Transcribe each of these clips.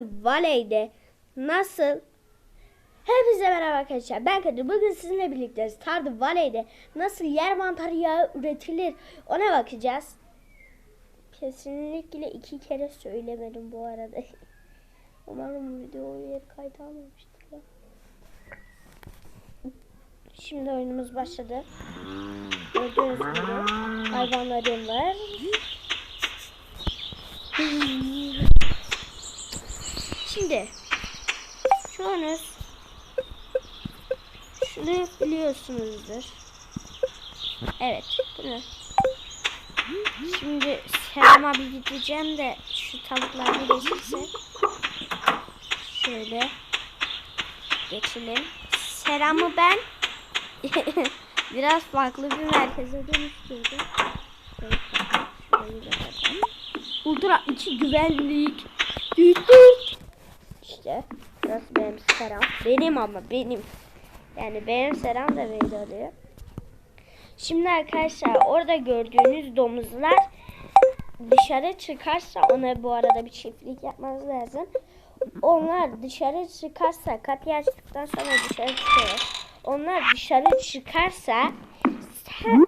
Valley'de nasıl Hepinize merhaba arkadaşlar. Ben Kadir. Bugün sizinle birlikte Stardew Valley'de nasıl yer mantarı yağı üretilir ona bakacağız. Kesinlikle iki kere söylemedim bu arada. Umarım videoyu yer kaydı almamıştır. Şimdi oyunumuz başladı. Gördüğünüz gibi hayvanlarım var. Şimdi şunuz şunu biliyorsunuzdur. Evet bunu. Şimdi Selam'a bir gideceğim de şu tavuklarını geçirse. Şöyle geçelim. Selam'ı ben biraz farklı bir merkeze dönüştürdüm. Ultra içi güvenlik. Düt. İşte burası benim seram. Benim ama benim. Yani benim seram da böyle oluyor. Şimdi arkadaşlar orada gördüğünüz domuzlar dışarı çıkarsa ona bu arada bir çiftlik yapmanız lazım. Onlar dışarı çıkarsa kapıyı açtıktan sonra dışarı çıkıyor. Onlar dışarı çıkarsa sen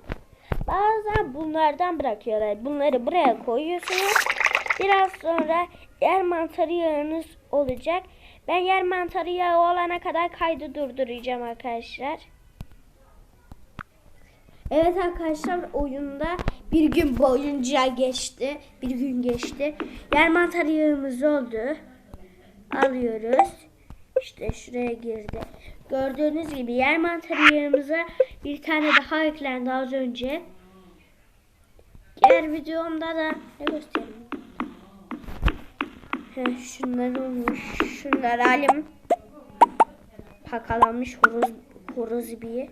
bazen bunlardan bırakıyorlar. Bunları buraya koyuyorsunuz. Biraz sonra yer mantarı yağınız olacak. Ben yer mantarı yağı olana kadar kaydı durduracağım arkadaşlar. Evet arkadaşlar oyunda bir gün boyunca geçti. Bir gün geçti. Yer mantarı yağımız oldu. Alıyoruz. İşte şuraya girdi. Gördüğünüz gibi yer mantarı yağımıza bir tane daha eklendi az önce. Diğer videomda da ne göstereyim? Heh, şunlar olmuş. Şunlar halim pakalanmış horoz horoz bir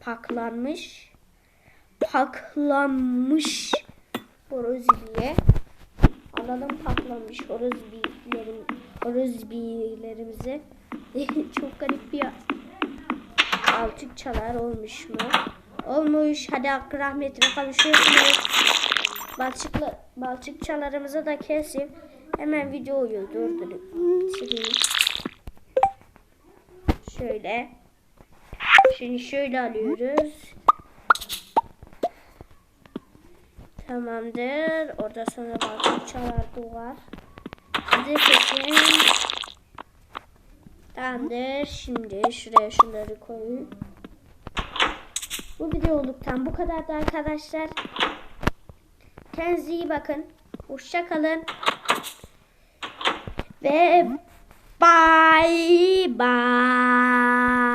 paklanmış. Paklanmış horoz biye alalım paklanmış horoz biyelerim horoz biyelerimizi çok garip bir altık çalar olmuş mu? Olmuş. Hadi hakkı rahmetine kavuşuyorsunuz balçıklı balçıkçalarımızı da keseyim hemen videoyu durdurup şöyle şimdi şöyle alıyoruz Tamamdır. Orada sonra balkonçalar da var. Hadi peki. Tamamdır. Şimdi şuraya şunları koyun. Bu videoluktan bu kadardı arkadaşlar. Kendinize iyi bakın. Hoşça kalın ve bye bye.